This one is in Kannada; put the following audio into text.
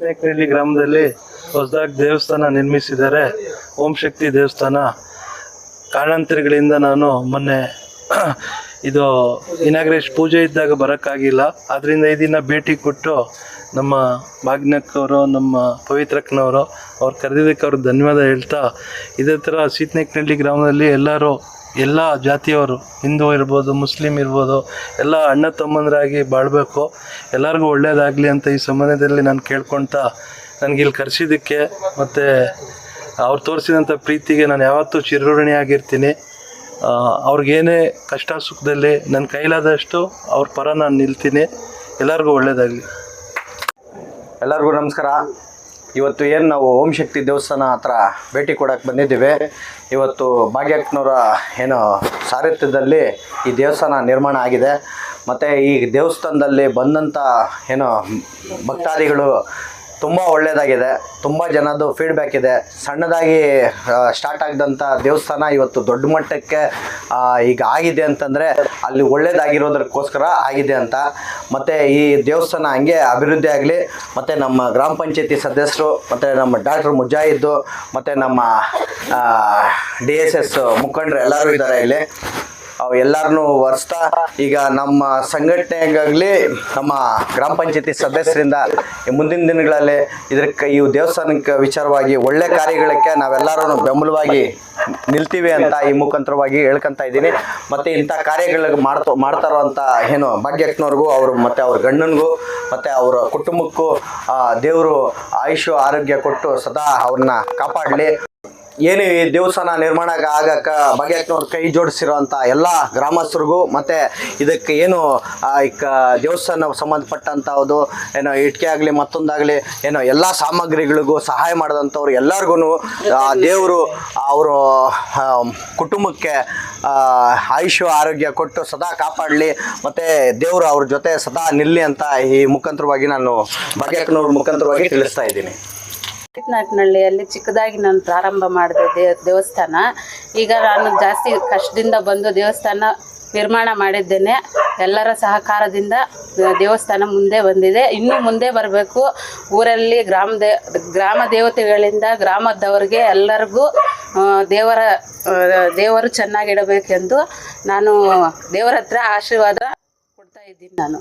ನಾಯಕನಹಳ್ಳಿ ಗ್ರಾಮದಲ್ಲಿ ಹೊಸದಾಗಿ ದೇವಸ್ಥಾನ ನಿರ್ಮಿಸಿದ್ದಾರೆ. ಓಂ ಶಕ್ತಿ ದೇವಸ್ಥಾನ. ಕಾರಣಾಂತರಗಳಿಂದ ನಾನು ಮೊನ್ನೆ ಇದು ಇನಾಗ್ರೇಶ್ ಪೂಜೆ ಇದ್ದಾಗ ಬರೋಕ್ಕಾಗಿಲ್ಲ. ಆದ್ದರಿಂದ ಈ ದಿನ ಭೇಟಿ ಕೊಟ್ಟು ನಮ್ಮ ಮಾಗ್ನಕ್ಕವರು ನಮ್ಮ ಪವಿತ್ರಕ್ಕನವರು, ಅವ್ರು ಕರೆದಿದ್ದಕ್ಕೆ ಅವ್ರಿಗೆ ಧನ್ಯವಾದ ಹೇಳ್ತಾ, ಇದೇ ಥರ ಸೀತನಾಯಕನಹಳ್ಳಿ ಗ್ರಾಮದಲ್ಲಿ ಎಲ್ಲರೂ, ಎಲ್ಲ ಜಾತಿಯವರು, ಹಿಂದೂ ಇರ್ಬೋದು, ಮುಸ್ಲಿಂ ಇರ್ಬೋದು, ಎಲ್ಲ ಅಣ್ಣ ತಮ್ಮಂದರಾಗಿ ಬಾಳಬೇಕು. ಎಲ್ಲರಿಗೂ ಒಳ್ಳೆಯದಾಗಲಿ ಅಂತ ಈ ಸಂಬಂಧದಲ್ಲಿ ನಾನು ಕೇಳ್ಕೊತಾ ನನಗೆ ಇಲ್ಲಿ ಕರೆಸಿದ್ದಕ್ಕೆ, ಮತ್ತು ಅವ್ರು ತೋರಿಸಿದಂಥ ಪ್ರೀತಿಗೆ ನಾನು ಯಾವತ್ತೂ ಚಿರಋಣಿಯಾಗಿರ್ತೀನಿ. ಅವ್ರಿಗೇನೇ ಕಷ್ಟ ಸುಖದಲ್ಲಿ ನನ್ನ ಕೈಲಾದಷ್ಟು ಅವ್ರ ಪರ ನಾನು ನಿಲ್ತೀನಿ. ಎಲ್ಲರಿಗೂ ಒಳ್ಳೇದಾಗಲಿ. ಎಲ್ಲರಿಗೂ ನಮಸ್ಕಾರ. ಇವತ್ತು ಏನು ನಾವು ಓಂ ಶಕ್ತಿ ದೇವಸ್ಥಾನ ಹತ್ರ ಭೇಟಿ ಕೊಡೋಕ್ಕೆ ಬಂದಿದ್ದೀವಿ. ಇವತ್ತು ಭಾಗ್ಯಕ್ಕನವರ ಏನು ಸಾರಥ್ಯದಲ್ಲಿ ಈ ದೇವಸ್ಥಾನ ನಿರ್ಮಾಣ ಆಗಿದೆ. ಮತ್ತು ಈ ದೇವಸ್ಥಾನದಲ್ಲಿ ಬಂದಂಥ ಏನು ಭಕ್ತಾದಿಗಳು ತುಂಬ ಒಳ್ಳೆಯದಾಗಿದೆ ತುಂಬ ಜನದ್ದು ಫೀಡ್ಬ್ಯಾಕ್ ಇದೆ. ಸಣ್ಣದಾಗಿ ಸ್ಟಾರ್ಟ್ ಆಗಿದಂಥ ದೇವಸ್ಥಾನ ಇವತ್ತು ದೊಡ್ಡ ಮಟ್ಟಕ್ಕೆ ಈಗ ಆಗಿದೆ ಅಂತಂದರೆ ಅಲ್ಲಿ ಒಳ್ಳೆಯದಾಗಿರೋದಕ್ಕೋಸ್ಕರ ಆಗಿದೆ ಅಂತ. ಮತ್ತು ಈ ದೇವಸ್ಥಾನ ಹಂಗೆ ಅಭಿವೃದ್ಧಿ ಆಗಲಿ, ಮತ್ತು ನಮ್ಮ ಗ್ರಾಮ ಪಂಚಾಯತಿ ಸದಸ್ಯರು, ಮತ್ತು ನಮ್ಮ ಡಾಕ್ಟರ್ ಮುಜಾಯಿದ್ದು ಮತ್ತು ನಮ್ಮ ಡಿ ಎಸ್ ಎಸ್ ಮುಖಂಡರು ಎಲ್ಲರೂ ಇದ್ದಾರೆ ಇಲ್ಲಿ. ಅವು ಎಲ್ಲರನ್ನೂ ವರ್ಸ್ತಾ ಈಗ ನಮ್ಮ ಸಂಘಟನೆಗಾಗಲಿ ನಮ್ಮ ಗ್ರಾಮ ಪಂಚಾಯತಿ ಸದಸ್ಯರಿಂದ ಮುಂದಿನ ದಿನಗಳಲ್ಲಿ ಇದಕ್ಕೆ ಈ ದೇವಸ್ಥಾನಕ್ಕೆ ವಿಚಾರವಾಗಿ ಒಳ್ಳೆ ಕಾರ್ಯಗಳಕ್ಕೆ ನಾವೆಲ್ಲರೂ ಬೆಂಬಲವಾಗಿ ನಿಲ್ತೀವಿ ಅಂತ ಈ ಮುಖಾಂತರವಾಗಿ ಹೇಳ್ಕೊಂತ ಇದ್ದೀನಿ. ಮತ್ತು ಇಂಥ ಕಾರ್ಯಗಳಿಗೆ ಮಾಡ್ತಾ ಮಾಡ್ತಾರೋ ಅಂತ ಏನು ಭಾಗ್ಯಕ್ಕನವ್ರಿಗೂ ಅವರು ಮತ್ತು ಅವ್ರ ಗಂಡನಿಗೂ ಮತ್ತು ಅವರ ಕುಟುಂಬಕ್ಕೂ ದೇವರು ಆಯುಷು ಆರೋಗ್ಯ ಕೊಟ್ಟು ಸದಾ ಅವ್ರನ್ನ ಕಾಪಾಡಲಿ. ಏನು ಈ ದೇವಸ್ಥಾನ ನಿರ್ಮಾಣ ಆಗಕ್ಕೆ ಬಗೆಹಕ್ನವ್ರು ಕೈ ಜೋಡಿಸಿರೋಂಥ ಎಲ್ಲ ಗ್ರಾಮಸ್ಥರಿಗೂ ಮತ್ತು ಇದಕ್ಕೆ ಏನು ಆ, ಇಕ್ಕ ದೇವಸ್ಥಾನ ಸಂಬಂಧಪಟ್ಟಂಥದ್ದು ಏನೋ ಇಟ್ಕೆ ಆಗಲಿ ಮತ್ತೊಂದಾಗಲಿ ಏನೋ ಎಲ್ಲ ಸಾಮಗ್ರಿಗಳಿಗೂ ಸಹಾಯ ಮಾಡಿದಂಥವ್ರು ಎಲ್ಲರಿಗೂ ದೇವರು ಅವರು ಕುಟುಂಬಕ್ಕೆ ಆಯುಷ ಆರೋಗ್ಯ ಕೊಟ್ಟು ಸದಾ ಕಾಪಾಡಲಿ ಮತ್ತು ದೇವರು ಅವ್ರ ಜೊತೆ ಸದಾ ನಿಲ್ಲಿ ಅಂತ ಈ ಮುಖಾಂತರವಾಗಿ ನಾನು ಬಗೆಹಕ್ನವ್ರ ಮುಖಾಂತರವಾಗಿ ತಿಳಿಸ್ತಾ ಇದ್ದೀನಿ. ಚಿಕ್ಕನಾಯಕನಹಳ್ಳಿಯಲ್ಲಿ ಚಿಕ್ಕದಾಗಿ ನಾನು ಪ್ರಾರಂಭ ಮಾಡಿದೆ ದೇ, ದೇವಸ್ಥಾನ. ಈಗ ನಾನು ಜಾಸ್ತಿ ಕಷ್ಟದಿಂದ ಬಂದು ದೇವಸ್ಥಾನ ನಿರ್ಮಾಣ ಮಾಡಿದ್ದೇನೆ. ಎಲ್ಲರ ಸಹಕಾರದಿಂದ ದೇವಸ್ಥಾನ ಮುಂದೆ ಬಂದಿದೆ. ಇನ್ನೂ ಮುಂದೆ ಬರಬೇಕು. ಊರಲ್ಲಿ ಗ್ರಾಮ ಗ್ರಾಮ ದೇವತೆಗಳಿಂದ ಗ್ರಾಮದವರಿಗೆ ಎಲ್ಲರಿಗೂ ದೇವರ ದೇವರು ಚೆನ್ನಾಗಿಡಬೇಕೆಂದು ನಾನು ದೇವರ ಹತ್ರ ಆಶೀರ್ವಾದ ಕೊಡ್ತಾ ಇದ್ದೀನಿ ನಾನು.